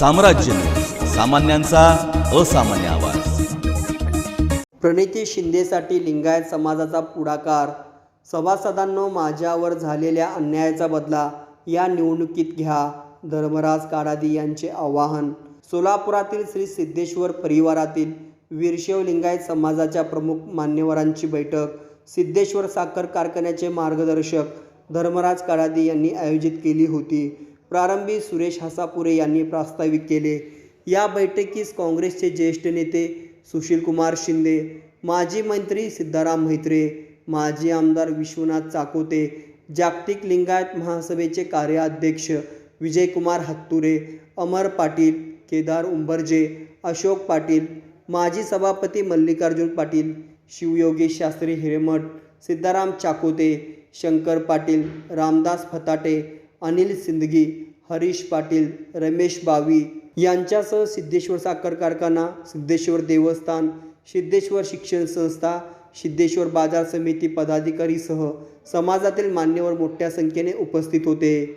साम्राज्य. सामान्यांचा असामान्य आवाज. प्रणिती शिंदेसाठी लिंगायत समाजाचा पुढाकार. सभासदांनो माझ्यावर झालेल्या अन्यायाचा बदला या निवडणुकीत घ्या धर्मराज काडादी यांचे आवाहन. सोलापुरातील श्री सिद्धेश्वर परिवारातील वीरशैव लिंगायत समाजाच्या प्रमुख मान्यवरांची बैठक सिद्धेश्वर साखर कारखान्याचे मार्गदर्शक धर्मराज काडादी यांनी आयोजित केली होती. प्रारंभी सुरेश हसापुरे यांनी प्रास्ताविक केले. या बैठकीस काँग्रेसचे ज्येष्ठ नेते सुशीलकुमार शिंदे माजी मंत्री सिद्धाराम म्हात्रे माजी आमदार विश्वनाथ चाकोते जागतिक लिंगायत महासभेचे कार्याध्यक्ष विजयकुमार हत्तुरे अमर पाटील केदार उंबरजे अशोक पाटील माजी सभापती मल्लिकार्जुन पाटील शिवयोगेश शास्त्री हिरेमठ सिद्धाराम चाकोते शंकर पाटील रामदास फताटे अनिल सिंदगी हरीश पाटील रमेश बावी यांच्यासह सिद्धेश्वर साखर कारखाना सिद्धेश्वर देवस्थान सिद्धेश्वर शिक्षण संस्था सिद्धेश्वर बाजार समिती पदाधिकारीसह समाजातील मान्यवर मोठ्या संख्येने उपस्थित होते.